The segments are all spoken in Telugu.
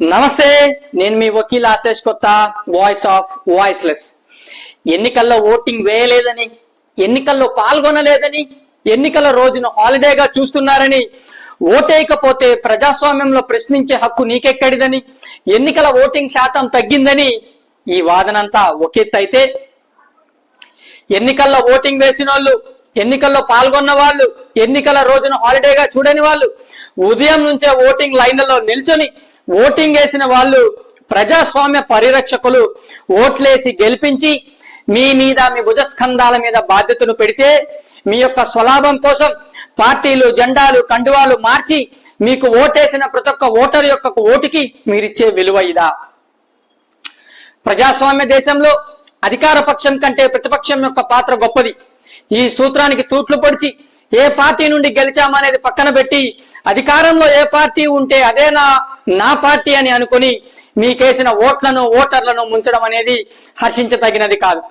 నమస్తే నేను మీ వకీల్ ఆశేష్ కొత్త వాయిస్ ఆఫ్ వాయిస్లెస్ ఎన్నికల్లో ఓటింగ్ వేయలేదని ఎన్నికల్లో పాల్గొనలేదని ఎన్నికల రోజున హాలిడేగా చూస్తున్నారని ఓటేయకపోతే ప్రజాస్వామ్యంలో ప్రశ్నించే హక్కు నీకెక్కడిదని ఎన్నికల ఓటింగ్ శాతం తగ్గిందని ఈ వాదనంతా ఒకెత్తైతే ఎన్నికల్లో ఓటింగ్ వేసిన వాళ్ళు ఎన్నికల్లో పాల్గొన్న వాళ్ళు ఎన్నికల రోజున హాలిడేగా చూడని వాళ్ళు ఉదయం నుంచే ఓటింగ్ లైన్లలో నిల్చొని ఓటింగ్ వేసిన వాళ్ళు ప్రజాస్వామ్య పరిరక్షకులు ఓట్లేసి గెలిపించి మీ మీద మీ భుజస్కంధాల మీద బాధ్యతను పెడితే మీ యొక్క స్వలాభం కోసం పార్టీలు జెండాలు కండువాలు మార్చి మీకు ఓటేసిన ప్రతి ఒక్క ఓటర్ యొక్క ఓటుకి మీరిచ్చే విలువ ఇదా? ప్రజాస్వామ్య దేశంలో అధికార పక్షం కంటే ప్రతిపక్షం యొక్క పాత్ర గొప్పది. ఈ సూత్రానికి తూట్లు పొడిచి ఏ పార్టీ నుండి గెలిచామనేది పక్కన పెట్టి అధికారంలో ఏ పార్టీ ఉంటే అదే నా నా పార్టీ అని అనుకుని మీకేసిన ఓట్లను ఓటర్లను ముంచడం అనేది హర్షించదగినది కాదు.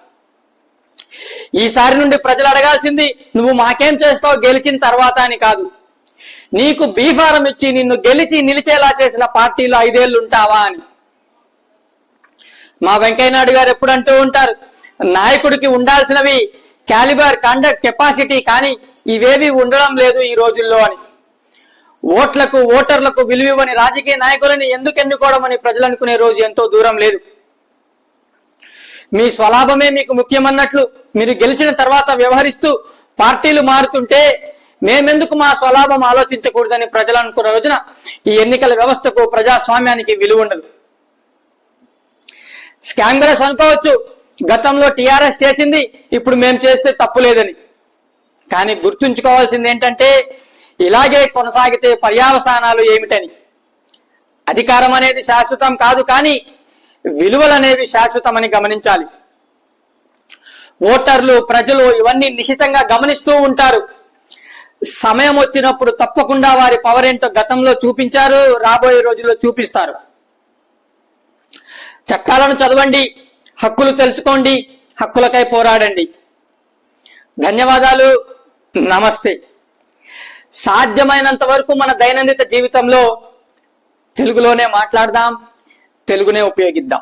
ఈసారి నుండి ప్రజలు అడగాల్సింది నువ్వు మాకేం చేస్తావు? గెలిచిన తర్వాత అని కాదు. నీకు బీఫారం ఇచ్చి నిన్ను గెలిచి నిలిచేలా చేసిన పార్టీలో ఐదేళ్ళు ఉంటావా అని. మా వెంకయ్యనాయుడు గారు ఎప్పుడు అంటూ ఉంటారు నాయకుడికి ఉండాల్సినవి క్యాలిబర్ కండక్ట్ కెపాసిటీ కానీ ఇవేవి ఉండడం లేదు ఈ రోజుల్లో అని. ఓట్లకు ఓటర్లకు విలువని రాజకీయ నాయకులని ఎందుకు ఎన్నుకోవడం అని ప్రజలు అనుకునే రోజు ఎంతో దూరం లేదు. మీ స్వలాభమే మీకు ముఖ్యమన్నట్లు మీరు గెలిచిన తర్వాత వ్యవహరిస్తూ పార్టీలు మారుతుంటే మేమెందుకు మా స్వలాభం ఆలోచించకూడదని ప్రజలు అనుకున్న రోజున ఈ ఎన్నికల వ్యవస్థకు ప్రజాస్వామ్యానికి విలువ ఉండదు. కాంగ్రెస్ అనుకోవచ్చు గతంలో టిఆర్ఎస్ చేసింది ఇప్పుడు మేము చేస్తే తప్పు లేదని. కానీ గుర్తుంచుకోవాల్సింది ఏంటంటే ఇలాగే కొనసాగితే పర్యావసానాలు ఏమిటని? అధికారం అనేది శాశ్వతం కాదు కానీ విలువలు అనేవి శాశ్వతమని గమనించాలి. ఓటర్లు ప్రజలు ఇవన్నీ నిశితంగా గమనిస్తూ ఉంటారు. సమయం వచ్చినప్పుడు తప్పకుండా వారి పవర్ ఏంటో గతంలో చూపించారు రాబోయే రోజుల్లో చూపిస్తారు. చట్టాలను చదవండి హక్కులు తెలుసుకోండి హక్కులకై పోరాడండి. ధన్యవాదాలు నమస్తే. సాధ్యమైనంత వరకు మన దైనందిన జీవితంలో తెలుగులోనే మాట్లాడదాం తెలుగునే ఉపయోగిద్దాం.